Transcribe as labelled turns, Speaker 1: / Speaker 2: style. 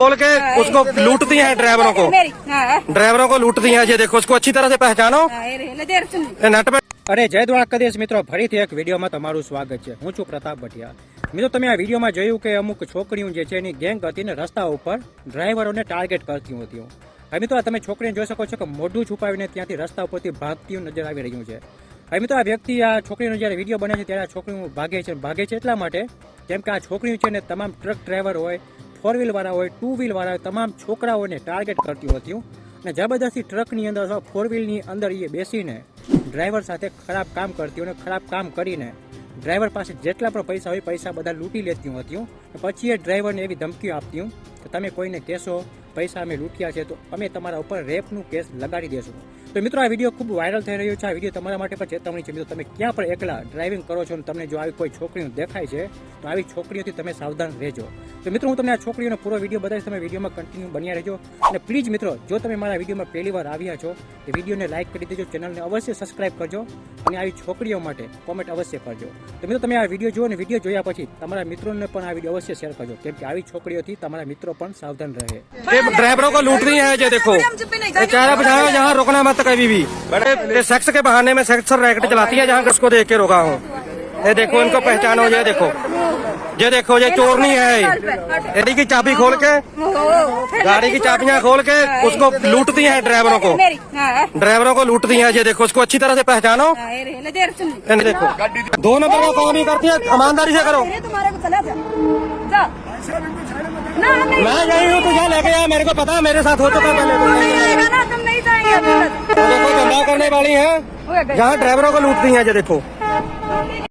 Speaker 1: खोल के उसको लूटती हैं ड्राइवरों को
Speaker 2: मेरी हाँ
Speaker 1: ड्राइवरों को लूटती हैं ये देखो उसको अच्छी तरह से पहचानो
Speaker 2: हाँ ये रही ले देर सुन
Speaker 1: ये नेट पे
Speaker 3: અરે જય દ્વારકાધીશ મિત્રો ફરીથી એક વિડીયોમાં તમારું સ્વાગત છે હું છું પ્રતાપ ભટિયા મિત્રો તમે આ વિડીયોમાં જોયું કે અમુક છોકરીઓ જે છે એની ગેંગ હતી ને રસ્તા ઉપર ડ્રાઈવરોને ટાર્ગેટ કરતી હતી હવે મિત્રો આ તમે છોકરીને જોઈ શકો છો કે મોઢું છુપાવીને ત્યાંથી રસ્તા ઉપરથી ભાગતી નજર આવી રહ્યું છે હવે મિત્રો આ વ્યક્તિ આ છોકરીનો જ્યારે વિડીયો બને છે ત્યારે આ છોકરીઓ ભાગે છે ભાગે છે એટલા માટે કેમ કે આ છોકરીઓ છે ને તમામ ટ્રક ડ્રાઈવર હોય ફોર વ્હીલવાળા હોય, ટુ વ્હીલવાળા હોય, તમામ છોકરાઓને ટાર્ગેટ કરતી હતી અને જબરદસ્તી ટ્રકની અંદર અથવા ફોર વ્હીલની અંદર એ બેસીને ડ્રાઈવર સાથે ખરાબ કામ કરતી અને ખરાબ કામ કરીને ડ્રાઈવર પાસે જેટલા પણ પૈસા હોય, પૈસા બધા લૂંટી લેતી હતી પછી એ ડ્રાઈવરને એવી ધમકીઓ આપતી કે તમે કોઈને કહેશો પૈસા અમે લૂંટ્યા છે, તો અમે તમારા ઉપર રેપનું કેસ લગાડી દેશું. તો મિત્રો, આ વીડિયો ખૂબ વાયરલ થઈ રહ્યો છે. આ વીડિયો તમારા માટે પણ ચેતવણી છે. મિત્રો, તમે ક્યાં પણ એકલા ડ્રાઇવિંગ કરો છો અને તમને જો આવી કોઈ છોકરીઓ દેખાય છે, તો આવી છોકરીઓથી તમે સાવધાન રહેજો. તો મિત્રો, હું તમને આ છોકરીઓનો પૂરો વીડિયો બતાવીશ. તમે વિડીયોમાં કન્ટિન્યુ બન્યા રહેજો. અને પ્લીઝ મિત્રો, જો તમે મારા વિડીયોમાં પહેલી વાર આવ્યા છો, તો વિડીયોને લાઇક કરી દેજો, ચેનલને અવશ્ય સબસ્ક્રાઇબ કરજો અને આવી છોકરીઓ માટે કોમેન્ટ અવશ્ય કરજો. તો મિત્રો, તમે આ વીડિયો જુઓ અને વીડિયો જોયા પછી તમારા મિત્રોને પણ આ વીડિયો અવશ્ય શેર કરજો, કેમ કે આવી છોકરીઓથી તમારા મિત્રો પણ સાવધાન રહે.
Speaker 1: ये ड्राइवरों को लूट रही है ये देखो। चारा बजाओ यहाँ रोकना मत कभी भी। ये सेक्स के बहाने में सेक्स रैकेट चलाती है जहाँ उसको देख के रोका हूँ। ये देखो इनको पहचानो ये देखो। ये देखो ये चोरनी है। गाड़ी की चाबी खोल के गाड़ी की चाबियाँ खोल के उसको लूटती हैं ड्राइवरों को।
Speaker 2: हाँ
Speaker 1: ड्राइवरों को लूटती हैं ये देखो उसको अच्छी तरह से पहचानो। देखो। दो नंबर का काम ही करती है ईमानदारी से करो।
Speaker 2: ये तुम्हारे को चला जा जा ना नहीं
Speaker 1: मैं यही हूँ तुझे लेके आया मेरे को पता है मेरे साथ हो चुका पहले तो
Speaker 2: नहीं आएगा ना तुम नहीं जाएंगे
Speaker 1: तो देखो धंधा करने वाली है
Speaker 2: हो गया
Speaker 1: यहाँ ड्राइवरों को लूटती हैं ये देखो